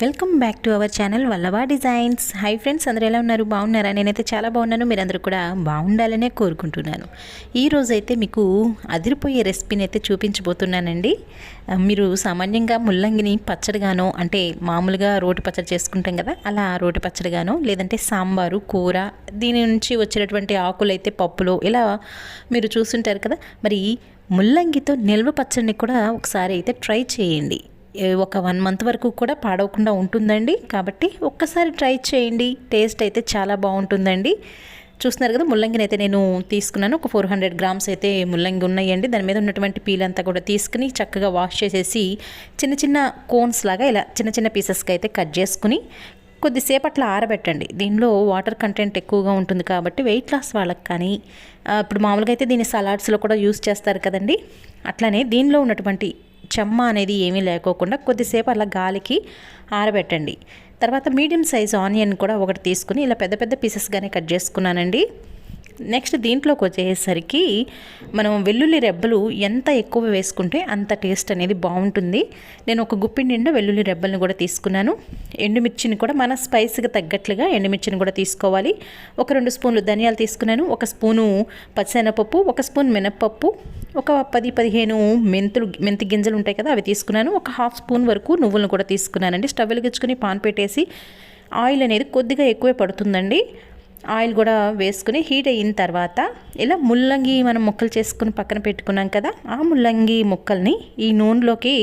Welcome back to our channel Vallava designs. Hi friends అందరూ ఎలా ఉన్నారు? బాగున్నారా? నేనైతే చాలా బాగున్నాను. మీరందరూ కూడా బాగుండాలనే కోరుకుంటున్నాను. ఈ అయితే మీకు అదిరిపోయే రెసిపీని అయితే చూపించబోతున్నానండి. మీరు సామాన్యంగా ముల్లంగిని పచ్చడిగానో అంటే మామూలుగా రోటి పచ్చడి చేసుకుంటాం కదా అలా రోటి పచ్చడిగానో లేదంటే సాంబారు కూర దీని నుంచి వచ్చినటువంటి ఆకులు అయితే పప్పులో ఇలా మీరు చూస్తుంటారు కదా మరి ముల్లంగితో నిల్వ పచ్చడిని కూడా ఒకసారి అయితే ట్రై చేయండి. ఒక వన్ మంత్ వరకు కూడా పాడవకుండా ఉంటుందండి. కాబట్టి ఒక్కసారి ట్రై చేయండి. టేస్ట్ అయితే చాలా బాగుంటుందండి. చూస్తున్నారు కదా ముల్లంగిని అయితే నేను తీసుకున్నాను. ఒక ఫోర్ హండ్రెడ్ గ్రామ్స్ అయితే ముల్లంగి ఉన్నాయండి. దాని మీద ఉన్నటువంటి పీల్ అంతా కూడా తీసుకుని చక్కగా వాష్ చేసేసి చిన్న చిన్న కోన్స్ లాగా ఇలా చిన్న చిన్న పీసెస్కి అయితే కట్ చేసుకుని కొద్దిసేపు అట్లా ఆరబెట్టండి. దీనిలో వాటర్ కంటెంట్ ఎక్కువగా ఉంటుంది కాబట్టి వెయిట్ లాస్ వాళ్ళకి కానీ ఇప్పుడు మామూలుగా అయితే దీన్ని సలాడ్స్లో కూడా యూస్ చేస్తారు కదండి. అట్లానే దీనిలో ఉన్నటువంటి చెమ్మ అనేది ఏమీ లేకోకుండా కొద్దిసేపు అలా గాలికి ఆరబెట్టండి. తర్వాత మీడియం సైజ్ ఆనియన్ కూడా ఒకటి తీసుకుని ఇలా పెద్ద పెద్ద పీసెస్గానే కట్ చేసుకున్నానండి. నెక్స్ట్ దీంట్లోకి వచ్చేసరికి మనం వెల్లుల్లి రెబ్బలు ఎంత ఎక్కువ వేసుకుంటే అంత టేస్ట్ అనేది బాగుంటుంది. నేను ఒక గుప్పిడి నిండా వెల్లుల్లి రెబ్బల్ని కూడా తీసుకున్నాను. ఎండుమిర్చిని కూడా మన స్పైస్కి తగ్గట్లుగా ఎండుమిర్చిని కూడా తీసుకోవాలి. ఒక రెండు స్పూన్లు ధనియాలు తీసుకున్నాను. ఒక స్పూను పచ్చెనపప్పు ఒక స్పూన్ మినప్పప్పు ఒక పది పదిహేను మెంతులు మెంతి గింజలు ఉంటాయి కదా అవి తీసుకున్నాను. ఒక హాఫ్ స్పూన్ వరకు నువ్వులను కూడా తీసుకున్నానండి. స్టవ్ వెలిగించుకుని పాన్ పెట్టేసి ఆయిల్ అనేది కొద్దిగా ఎక్కువే పడుతుందండి. ఆయిల్ కూడా వేసుకుని హీట్ అయిన తర్వాత ఇలా ముల్లంగి మనం ముక్కలు చేసుకుని పక్కన పెట్టుకున్నాం కదా ఆ ముల్లంగి ముక్కల్ని ఈ నూనెలోకి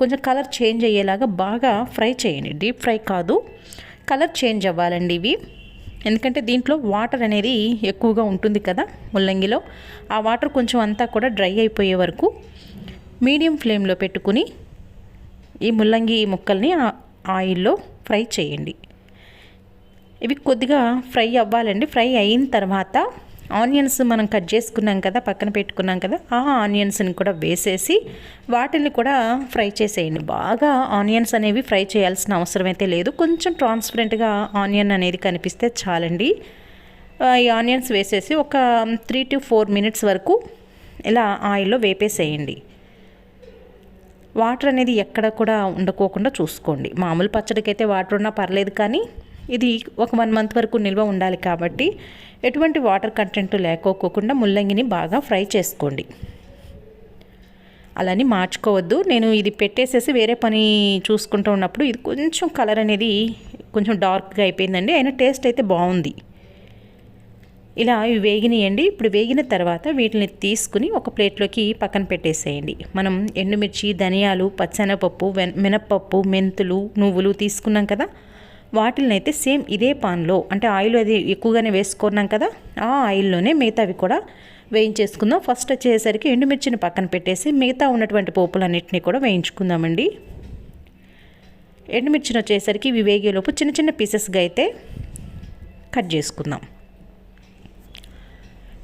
కొంచెం కలర్ చేంజ్ అయ్యేలాగా బాగా ఫ్రై చేయండి. డీప్ ఫ్రై కాదు కలర్ చేంజ్ అవ్వాలండి ఇవి. ఎందుకంటే దీంట్లో వాటర్ అనేది ఎక్కువగా ఉంటుంది కదా ముల్లంగిలో. ఆ వాటర్ కొంచెం అంతా కూడా డ్రై అయిపోయే వరకు మీడియం ఫ్లేమ్లో పెట్టుకుని ఈ ముల్లంగి ముక్కల్ని ఆయిల్లో ఫ్రై చేయండి. ఇవి కొద్దిగా ఫ్రై అవ్వాలండి. ఫ్రై అయిన తర్వాత ఆనియన్స్ మనం కట్ చేసుకున్నాం కదా పక్కన పెట్టుకున్నాం కదా ఆ ఆనియన్స్ని కూడా వేసేసి వాటిని కూడా ఫ్రై చేసేయండి. బాగా ఆనియన్స్ అనేవి ఫ్రై చేయాల్సిన అవసరం అయితే లేదు. కొంచెం ట్రాన్స్పరెంట్గా ఆనియన్ అనేది కనిపిస్తే చాలండి. ఈ ఆనియన్స్ వేసేసి ఒక త్రీ టు ఫోర్ మినిట్స్ వరకు ఇలా ఆయిల్లో వేపేసేయండి. వాటర్ అనేది ఎక్కడ కూడా ఉండకోకుండా చూసుకోండి. మామూలు పచ్చడికి అయితే వాటర్ ఉన్నా పర్లేదు కానీ ఇది ఒక వన్ మంత్ వరకు నిల్వ ఉండాలి కాబట్టి ఎటువంటి వాటర్ కంటెంట్ లేకోకుండా ముల్లంగిని బాగా ఫ్రై చేసుకోండి. అలాని మార్చుకోవద్దు. నేను ఇది పెట్టేసేసి వేరే పని చూసుకుంటూ ఉన్నప్పుడు ఇది కొంచెం కలర్ అనేది కొంచెం డార్క్గా అయిపోయిందండి. అయినా టేస్ట్ అయితే బాగుంది. ఇలా ఇవి వేగినాయండి. ఇప్పుడు వేగిన తర్వాత వీటిని తీసుకుని ఒక ప్లేట్లోకి పక్కన పెట్టేసేయండి. మనం ఎండుమిర్చి ధనియాలు పచ్చెనపప్పు మినప్పప్పు మెంతులు నువ్వులు తీసుకున్నాం కదా? వాటిని అయితే సేమ్ ఇదే పాన్లో. అంటే ఆయిల్ అది ఎక్కువగానే వేసుకున్నాం కదా ఆ ఆయిల్లోనే మిగతావి కూడా వేయించేసుకుందాం. ఫస్ట్ వచ్చేసరికి ఎండుమిర్చిని పక్కన పెట్టేసి మిగతా ఉన్నటువంటి పోపులన్నింటినీ కూడా వేయించుకుందామండి. ఎండుమిర్చిని వచ్చేసరికి ఇవి వేగేలోపు చిన్న చిన్న పీసెస్గా అయితే కట్ చేసుకుందాం.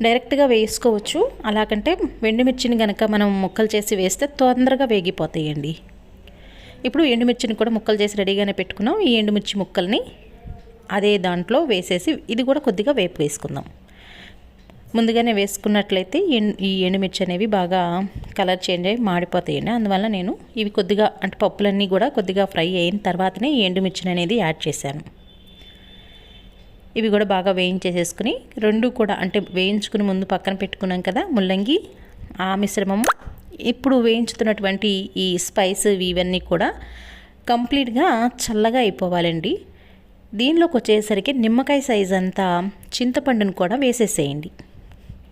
డైరెక్ట్గా వేసుకోవచ్చు. అలాగంటే ఎండుమిర్చిని కనుక మనం ముక్కలు చేసి వేస్తే తొందరగా వేగిపోతాయండి. ఇప్పుడు ఎండుమిర్చిని కూడా ముక్కలు చేసి రెడీగానే పెట్టుకున్నాం. ఈ ఎండుమిర్చి ముక్కల్ని అదే దాంట్లో వేసేసి ఇది కూడా కొద్దిగా వేపు వేసుకుందాం. ముందుగానే వేసుకున్నట్లయితే ఈ ఎండుమిర్చి అనేవి బాగా కలర్ చేంజ్ అయ్యి మాడిపోతాయండి. అందువల్ల నేను ఇవి కొద్దిగా అంటే పప్పులన్నీ కూడా కొద్దిగా ఫ్రై అయిన తర్వాతనే ఈ ఎండుమిర్చిని అనేది యాడ్ చేశాను. ఇవి కూడా బాగా వేయించేసేసుకుని రెండు కూడా అంటే వేయించుకుని ముందు పక్కన పెట్టుకున్నాం కదా ముల్లంగి ఆ మిశ్రమము ఇప్పుడు వేయించుతున్నటువంటి ఈ స్పైస్ ఇవన్నీ కూడా కంప్లీట్గా చల్లగా అయిపోవాలండి. దీనిలోకి వచ్చేసరికి నిమ్మకాయ సైజ్ అంతా చింతపండును కూడా వేసేసేయండి.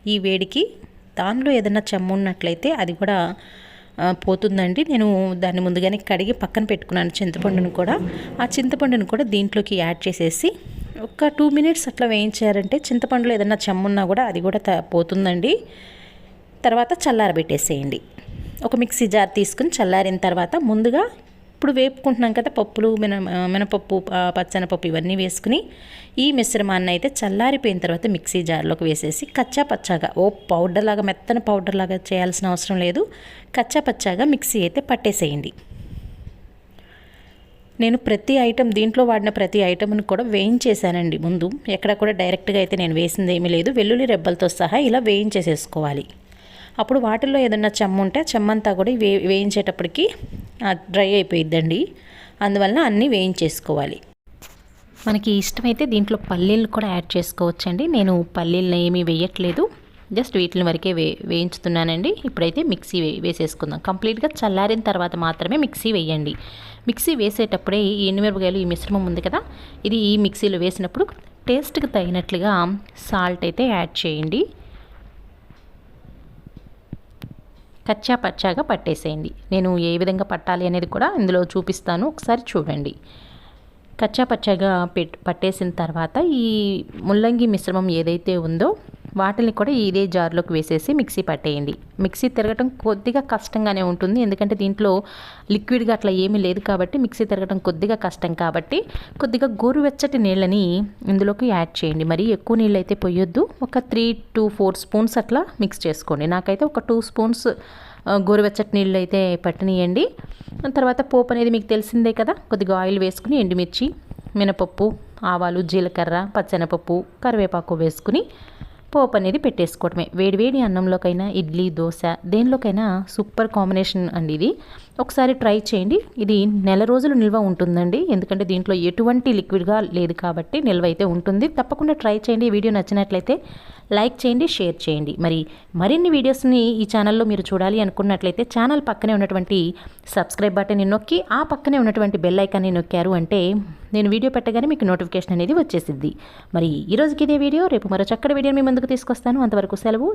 ఈ వేడికి దానిలో ఏదైనా చెమ్మున్నట్లయితే అది కూడా పోతుందండి. నేను దాన్ని ముందుగానే కడిగి పక్కన పెట్టుకున్నాను చింతపండును కూడా. ఆ చింతపండును కూడా దీంట్లోకి యాడ్ చేసేసి ఒక టూ మినిట్స్ అట్లా వేయించారంటే చింతపండులో ఏదైనా చెమ్మున్నా కూడా అది కూడా త- పోతుందండి. తర్వాత చల్లారబెట్టేసేయండి. ఒక మిక్సీ జార్ తీసుకుని చల్లారిన తర్వాత ముందుగా ఇప్పుడు వేపుకుంటున్నాం కదా పప్పులు మిన మినపప్పు పచ్చనపప్పు ఇవన్నీ వేసుకుని ఈ మిశ్రమాన్ని అయితే చల్లారిపోయిన తర్వాత మిక్సీ జార్లోకి వేసేసి కచ్చా పచ్చాగా ఓ పౌడర్ లాగా పౌడర్లాగా పౌడర్ లాగా చేయాల్సిన అవసరం లేదు. కచ్చా పచ్చాగా మిక్సీ అయితే పట్టేసేయండి. నేను ప్రతి ఐటెం దీంట్లో వాడిన ప్రతి ఐటెంని కూడా వేయించేసానండి ముందు. ఎక్కడ కూడా డైరెక్ట్గా అయితే నేను వేసింది ఏమీ లేదు. వెల్లుల్లి రెబ్బలతో సహా ఇలా వేయించేసేసుకోవాలి. అప్పుడు వాటిల్లో ఏదన్నా చెమ్మ ఉంటే చెమ్మంతా కూడా వే వేయించేటప్పటికి డ్రై అయిపోయిద్దండి. అందువలన అన్నీ వేయించేసుకోవాలి. మనకి ఇష్టమైతే దీంట్లో పల్లీలు కూడా యాడ్ చేసుకోవచ్చండి. నేను పల్లీలను ఏమీ వేయట్లేదు. జస్ట్ వీటిని వరకే వే వేయించుతున్నానండి. ఇప్పుడైతే మిక్సీ వే వేసేసుకుందాం. కంప్లీట్గా చల్లారిన తర్వాత మాత్రమే మిక్సీ వేయండి. మిక్సీ వేసేటప్పుడే ఈ ఎండుమిరపకాయలు ఈ మిశ్రమం ఉంది కదా ఇది ఈ మిక్సీలో వేసినప్పుడు టేస్ట్కి తగినట్లుగా సాల్ట్ అయితే యాడ్ చేయండి. కచ్చా పచ్చాగా పట్టేసేయండి. నేను ఏ విధంగా పట్టాలి అనేది కూడా ఇందులో చూపిస్తాను. ఒకసారి చూడండి. కచ్చా పచ్చగా పెట్ పట్టేసిన తర్వాత ఈ ముల్లంగి మిశ్రమం ఏదైతే ఉందో వాటిని కూడా ఇదే జార్లోకి వేసేసి మిక్సీ పట్టేయండి. మిక్సీ తిరగటం కొద్దిగా కష్టంగానే ఉంటుంది. ఎందుకంటే దీంట్లో లిక్విడ్గా అట్లా ఏమీ లేదు కాబట్టి మిక్సీ తిరగటం కొద్దిగా కష్టం కాబట్టి కొద్దిగా గోరువెచ్చటి నీళ్ళని ఇందులోకి యాడ్ చేయండి. మరి ఎక్కువ నీళ్ళు అయితే పోయొద్దు. ఒక త్రీ టు ఫోర్ స్పూన్స్ అట్లా మిక్స్ చేసుకోండి. నాకైతే ఒక టూ స్పూన్స్ గోరువెచ్చటి నీళ్ళు అయితే పట్టనియండి. తర్వాత పోపు అనేది మీకు తెలిసిందే కదా? కొద్దిగా ఆయిల్ వేసుకుని ఎండుమిర్చి మినపప్పు ఆవాలు జీలకర్ర పచ్చెనపప్పు కరివేపాకు వేసుకుని పోపు అనేది పెట్టేసుకోవడమే వేడివేడి అన్నంలోకైనా ఇడ్లీ దోశ దేనిలోకైనా సూపర్ కాంబినేషన్ అండి ఇది. ఒకసారి ట్రై చేయండి. ఇది నెల రోజులు నిల్వ ఉంటుందండి. ఎందుకంటే దీంట్లో ఎటువంటి లిక్విడ్గా లేదు కాబట్టి నిల్వ అయితే ఉంటుంది. తప్పకుండా ట్రై చేయండి. ఈ వీడియో నచ్చినట్లయితే లైక్ చేయండి షేర్ చేయండి. మరి మరిన్ని వీడియోస్ని ఈ ఛానల్లో మీరు చూడాలి అనుకున్నట్లయితే ఛానల్ పక్కనే ఉన్నటువంటి సబ్స్క్రైబ్ బటన్ని నొక్కి ఆ పక్కనే ఉన్నటువంటి బెల్ ఐకాన్ని నొక్కారు అంటే నేను వీడియో పెట్టగానే మీకు నోటిఫికేషన్ అనేది వచ్చేసిద్ది. మరి ఈ రోజుకి ఇదే వీడియో రేపు మరో చక్కటి వీడియో మీ ముందుకు తీసుకొస్తాను. అంతవరకు సెలవు.